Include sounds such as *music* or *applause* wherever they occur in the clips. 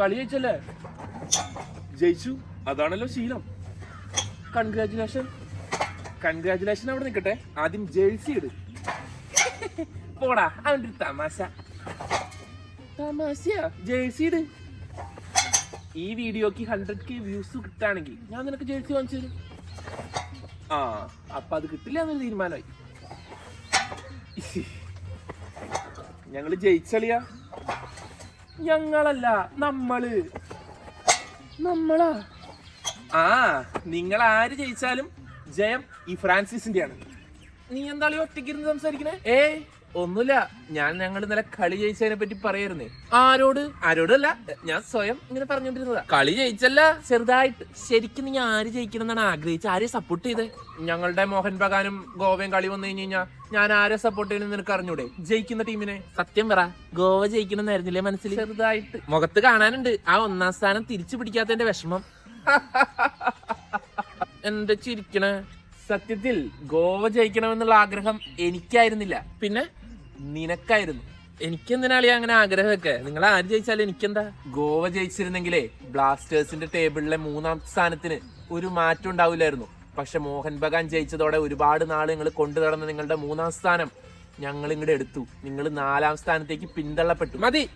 കളി ജയിച്ചല്ലേ? ജയിച്ചു. അതാണല്ലോ ശീലം. കൺഗ്രാചുലേഷൻ കൺഗ്രാചുലേഷൻ അവിടെ നിൽക്കട്ടെ. ആദ്യം ജേഴ്സി ഇട്. പോടാ അവന്റെ തമാശ. തമാശയാ. ജേഴ്സി ഇട്. ഈ വീഡിയോക്ക് ഹൺഡ്രഡ് കെ വ്യൂസ് കിട്ടാണെങ്കിൽ ഞാൻ നിനക്ക് ജേഴ്സി വാങ്ങിച്ചു തരും. ആ അപ്പൊ അത് കിട്ടില്ല എന്നൊരു തീരുമാനമായി. ഞങ്ങൾ ജയിച്ചളിയാ. ഞങ്ങളല്ല നമ്മൾ. നമ്മളാ? ആ നിങ്ങൾ ആര് ജയിച്ചാലും ജയം ഈ ഫ്രാൻസിസിന്റെ ആണ് നീ എന്താളി ഒറ്റയ്ക്കിരുന്ന് സംസാരിക്കണേ? ഏ ഒന്നുമില്ല. ഞാൻ ഞങ്ങൾ ഇന്നലെ കളി ജയിച്ചതിനെ പറ്റി പറയായിരുന്നേ. ആരോട്? ആരോടല്ല. ഞാൻ സ്വയം ഇങ്ങനെ പറഞ്ഞോണ്ടിരുന്നതാ കളി ജയിച്ചല്ല ചെറുതായിട്ട്. ശരിക്കും നീ ആര് ജയിക്കണം എന്നാണ് ആഗ്രഹിച്ചത് ആരെ സപ്പോർട്ട് ചെയ്തേ? ഞങ്ങളുടെ മോഹൻ ബഗാനും ഗോവയും കളി വന്നു കഴിഞ്ഞു കഴിഞ്ഞാൽ ഞാൻ ആരെ സപ്പോർട്ട് ചെയ്യണം നിനക്ക് അറിഞ്ഞൂടെ? ജയിക്കുന്ന ടീമിനെ സത്യം പറ. ഗോവ ജയിക്കണമെന്നായിരുന്നില്ലേ മനസ്സിൽ? ചെറുതായിട്ട്. മുഖത്ത് കാണാനുണ്ട്. ആ ഒന്നാം സ്ഥാനം തിരിച്ചു പിടിക്കാത്തതിന്റെ വിഷമം. *laughs* എന്താ ചിരിക്കണേ? സത്യത്തിൽ ഗോവ ജയിക്കണമെന്നുള്ള ആഗ്രഹം എനിക്കായിരുന്നില്ല. പിന്നെ? നിനക്കായിരുന്നു. എനിക്കെന്തിനാളി അങ്ങനെ ആഗ്രഹമൊക്കെ? നിങ്ങൾ ആര് ജയിച്ചാലും എനിക്കെന്താ? ഗോവ ജയിച്ചിരുന്നെങ്കിലേ ബ്ലാസ്റ്റേഴ്സിന്റെ ടേബിളിലെ മൂന്നാം സ്ഥാനത്തിന് ഒരു മാറ്റം ഉണ്ടാവില്ലായിരുന്നു. പക്ഷെ മോഹൻ ബഗാൻ ജയിച്ചതോടെ ഒരുപാട് നാൾ നിങ്ങൾ കൊണ്ടു നടന്ന നിങ്ങളുടെ മൂന്നാം സ്ഥാനം ഞങ്ങൾ ഇങ്ങോട്ട് എടുത്തു. നിങ്ങൾ നാലാം സ്ഥാനത്തേക്ക് പിന്തള്ളപ്പെട്ടു. മതി.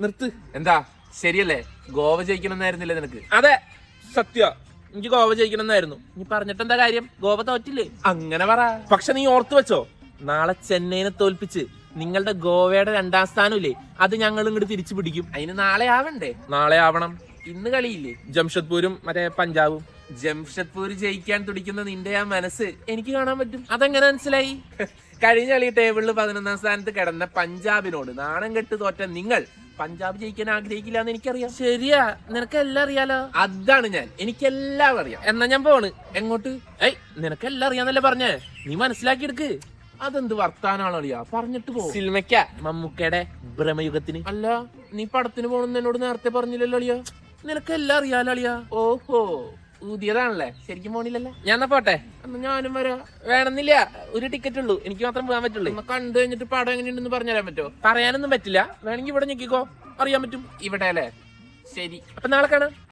നിർത്ത്. എന്താ? ശരിയല്ലേ? ഗോവ ജയിക്കണമെന്നായിരുന്നില്ലേ നിനക്ക്? അതെ. സത്യ. എനിക്ക് ഗോവ ജയിക്കണമെന്നായിരുന്നു. നീ പറഞ്ഞിട്ടെന്താ കാര്യം? ഗോവ തോറ്റില്ലേ? അങ്ങനെ പറ. പക്ഷെ നീ ഓർത്തു വെച്ചോ നാളെ ചെന്നൈനെ തോൽപ്പിച്ച് നിങ്ങളുടെ ഗോവയുടെ രണ്ടാം സ്ഥാനമില്ലേ? അത് ഞങ്ങൾ ഇങ്ങോട്ട് തിരിച്ചു പിടിക്കും. അതിന് നാളെ ആവണ്ടേ? നാളെ ആവണം. ഇന്ന് കളിയില്ലേ? ജംഷഡ്പൂരും മറ്റേ പഞ്ചാബും. ജംഷഡ്പൂർ ജയിക്കാൻ തുടിക്കുന്ന നിന്റെ ആ മനസ്സ് എനിക്ക് കാണാൻ പറ്റും. അതെങ്ങനെ മനസ്സിലായി? *laughs* കഴിഞ്ഞ കളി ടേബിളിൽ പതിനൊന്നാം സ്ഥാനത്ത് കിടന്ന പഞ്ചാബിനോട് നാണം കെട്ട് തോറ്റ നിങ്ങൾ പഞ്ചാബ് ജയിക്കാൻ ആഗ്രഹിക്കില്ല എന്ന് എനിക്കറിയാം. ശരിയാ. നിനക്ക് എല്ലാം അറിയാലോ? അതാണ് ഞാൻ. എനിക്ക് എല്ലാം അറിയാം എന്നാ ഞാൻ പോണ്. എങ്ങോട്ട്? ഏയ് നിനക്ക് എല്ലാം അറിയാന്നല്ലേ പറഞ്ഞേ? നീ മനസ്സിലാക്കി എടുക്ക് അതെന്ത് വർത്താനാണോ അളിയാ പറഞ്ഞിട്ട് പോ. സിനിമയ്ക്ക? മമ്മൂക്കയുടെ ഭ്രമയുഗത്തിന്. അല്ല നീ പടത്തിന് പോണെന്ന് എന്നോട് നേരത്തെ പറഞ്ഞില്ലല്ലോ അളിയാ നിനക്ക് എല്ലാം അറിയാലോ അളിയാ ഓഹോ ഊതിയതാണല്ലേ ശരിക്കും പോണില്ലല്ലോ? ഞാൻ എന്നാ പോട്ടെ? എന്നാ ഞാനും വരാം. വേണമെന്നില്ല ഒരു ടിക്കറ്റ് ഉള്ളൂ. എനിക്ക് മാത്രം പോകാൻ പറ്റുള്ളൂ. എന്നാ കണ്ടു കഴിഞ്ഞിട്ട് പടം എങ്ങനെയുണ്ടെന്ന് പറഞ്ഞുതരാൻ പറ്റുമോ? പറയാനൊന്നും പറ്റില്ല. വേണമെങ്കിൽ ഇവിടെ ഞെക്കിക്കോ. അറിയാൻ പറ്റും. ഇവിടെ അല്ലേ ശരി. അപ്പൊ നാളെ കാണാം.